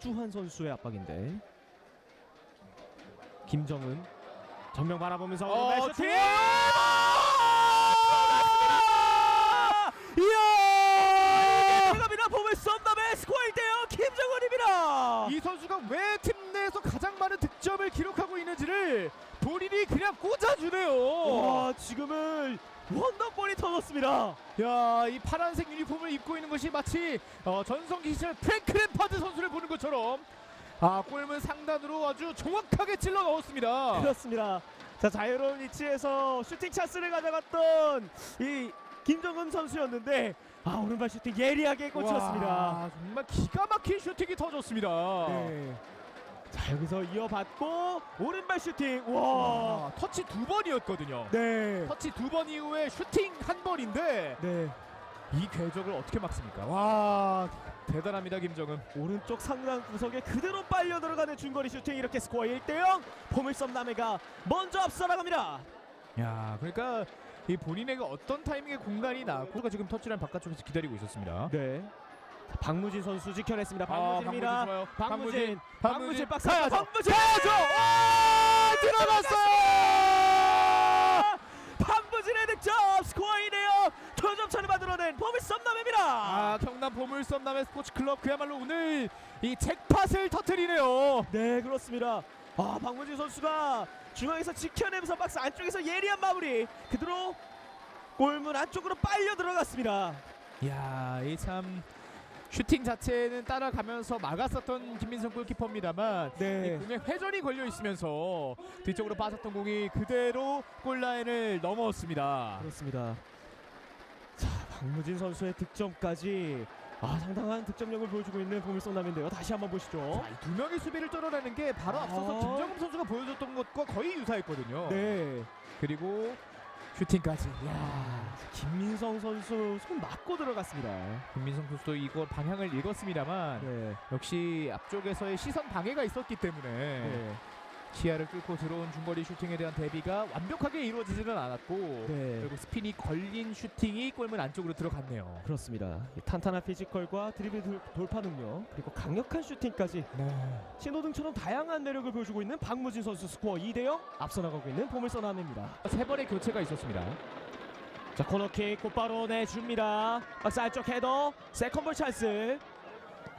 이주환 선수의 압박인데 김정은 정면 바라보면서 어, 슈팅! 이야! 들어갑니다. 보물 썸남의 스코어 1대0 김정은입니다. 이 선수가 왜 팀 내에서 가장 많은 득점을 기록하고 있는지를 본인이 꽂아주네요. 와 지금은 원더볼이 터졌습니다. 야, 이 파란색 유니폼을 입고 있는 것이 마치 어, 전성기 시절 프랭크 램파드 선수를 보는 것처럼 아, 골문 상단으로 아주 정확하게 찔러 넣었습니다. 그렇습니다. 자 자유로운 위치에서 슈팅 찬스를 가져갔던 이 김정은 선수였는데 아 오른발 슈팅 예리하게 꽂혔습니다. 와, 정말 기가 막힌 슈팅이 터졌습니다. 네. 자 여기서 이어받고 오른발 슈팅. 와. 와, 터치 두 번이었거든요. 네. 터치 두 번 이후에 슈팅 한 번인데 네. 이 궤적을 어떻게 막습니까? 와, 대단합니다, 김정은. 오른쪽 상단 구석에 그대로 빨려 들어가는 중거리 슈팅 이렇게 스코어 1대0 포물섬 남해가 먼저 앞서 나갑니다. 야, 그러니까 이 본인에게 어떤 타이밍에 공간이 나고가 지금 터치라인 바깥쪽에서 기다리고 있었습니다. 네. 자, 박무진 선수 지켜냈습니다. 아, 박무진입니다. 좋아요. 박무진. 박무진, 박무진 박스. 가야죠. 박무진. 가야죠. 아, 들어갔어요. 박무진의 득점 스코어 2대0 도점 차를 만들어낸 포물섬 남해입니다. 아, 경남 보물섬 남의 스포츠 클럽 그야말로 오늘 이 잭팟을 터트리네요. 네 그렇습니다. 아 박무진 선수가 중앙에서 지켜내면서 박스 안쪽에서 예리한 마무리 그대로 골문 안쪽으로 빨려 들어갔습니다. 야, 이참 슈팅 자체는 따라가면서 막았었던 김민성 골키퍼입니다만 이 네. 공에 회전이 걸려 있으면서 뒤쪽으로 빠졌던 공이 그대로 골라인을 넘어왔습니다. 그렇습니다. 자 박무진 선수의 득점까지 아 상당한 득점력을 보여주고 있는 보물섬남인데요. 다시 한번 보시죠. 자, 이두 명의 수비를 뚫어내는 게 바로 앞서서 아. 김정은 선수가 보여줬던 것과 거의 유사했거든요. 네. 그리고 슈팅까지. 야, 야 김민성 선수 손 맞고 들어갔습니다. 김민성 선수도 이거 방향을 읽었습니다만 네. 역시 앞쪽에서의 시선 방해가 있었기 때문에 네. 시야를 뚫고 들어온 중거리 슈팅에 대한 대비가 완벽하게 이루어지지는 않았고 네. 그리고 스핀이 걸린 슈팅이 골문 안쪽으로 들어갔네요. 그렇습니다. 이 탄탄한 피지컬과 드리블 돌- 돌파 능력 그리고 강력한 슈팅까지 네. 신호등처럼 다양한 매력을 보여주고 있는 박무진 선수 스코어 2대 0 앞서 나가고 있는 보물선남입니다. 세 번의 교체가 있었습니다. 자 코너킥 곧바로 내줍니다. 박스 안쪽 헤더 세컨볼 찬스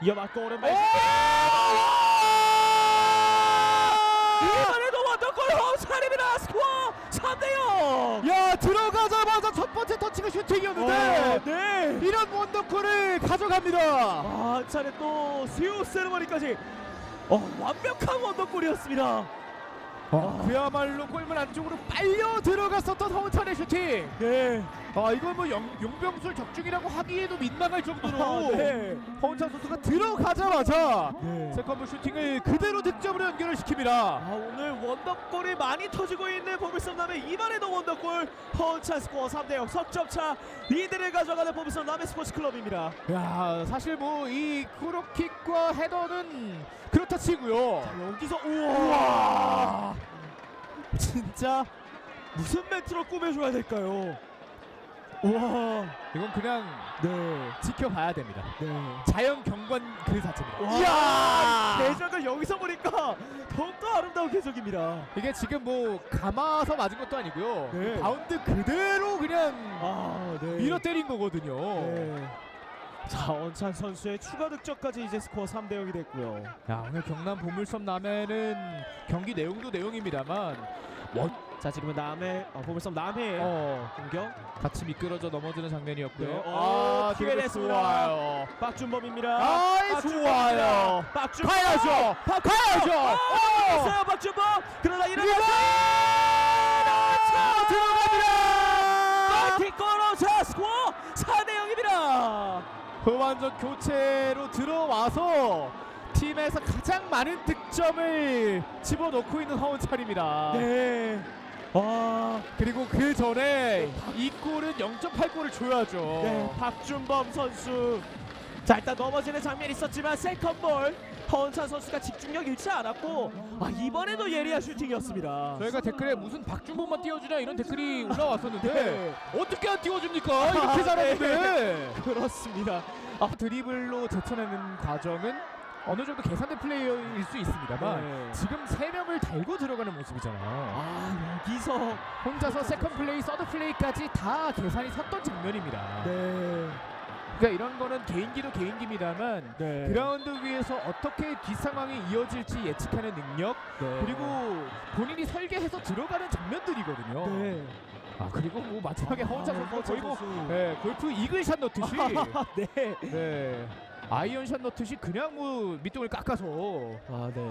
이어맞고 오른발 이번에도 원더골 홈살입니다 3대0 야 들어가자마자 첫 번째 터치가 슈팅이었는데 네. 이런 원더골을 가져갑니다. 아, 한 차례 또 수요 세레머니까지 어, 완벽한 원더골이었습니다. 아, 그야말로 골문 안쪽으로 빨려 들어갔었던 허은찬의 슈팅. 네. 아 이건 뭐 영, 용병술 적중이라고 하기에도 민망할 정도로 아, 네. 허은찬 선수가 들어가자마자 네. 세컨볼 슈팅을 그대로 득점으로 연결을 시킵니다. 아, 오늘 원더골이 많이 터지고 있는 보물섬남의 이번에도 원더골 허은찬 스코어 3대0 석점차 리드를 가져가는 보물섬남의 스포츠 클럽입니다. 야 사실 뭐이 크로킥과 헤더는 그렇다 치고요. 자, 여기서 우와 우와 진짜 무슨 멘트로 꾸며줘야 될까요? 우와 이건 그냥 네. 지켜봐야 됩니다. 네. 자연 경관 그 자체입니다. 와, 이야! 궤적을 여기서 보니까 더욱더 아름다운 궤적입니다. 이게 지금 뭐 감아서 맞은 것도 아니고요. 네. 바운드 그대로 그냥 아, 네. 밀어 때린 거거든요. 네. 자, 원찬 선수의 추가 득점까지 이제 스코어 3대 0이 됐고요. 야 오늘 경남 보물섬 남해는 경기 내용도 내용입니다만 원, 자, 지금은 남해 어, 보물섬 남해 어, 공격 같이 미끄러져 넘어지는 장면이었고요. 네. 아 오, 기회 되게. 좋아요. 박준범입니다. 아이 박준범입니다. 좋아요. 박준범 가야죠. 가야죠. 어! 있어요, 박준범. 그러나 일어 후반전 교체로 들어와서 팀에서 가장 많은 득점을 집어넣고 있는 허은찬입니다. 네. 와, 그리고 그 전에 이 골은 0.8골을 줘야죠. 네, 박준범 선수. 자, 일단 넘어지는 장면이 있었지만 세컨볼 허은찬 선수가 집중력 잃지 않았고 아, 이번에도 예리한 슈팅이었습니다. 저희가 댓글에 무슨 박준범만 띄워주냐 이런 댓글이 올라왔었는데 네. 어떻게 안 띄워줍니까? 이렇게 아, 잘하는데 그렇습니다. 아, 드리블로 제쳐내는 과정은 어느 정도 계산된 플레이어일 수 있습니다만 네. 지금 세 명을 달고 들어가는 모습이잖아요. 아 여기서 혼자서 세컨 플레이, 서드 플레이까지 다 계산이 섰던 장면입니다. 네. 그러니까 이런 거는 개인기도 개인기입니다만 네. 그라운드 위에서 어떻게 뒷 상황이 이어질지 예측하는 능력 네. 그리고 본인이 설계해서 들어가는 장면들이거든요. 네. 아 그리고 뭐 마지막에 혼자 선수 혼자 거의 뭐 선수. 네, 골프 이글샷 넣듯이 네. 네, 아이언샷 넣듯이 그냥 뭐 밑동을 깎아서 아 네.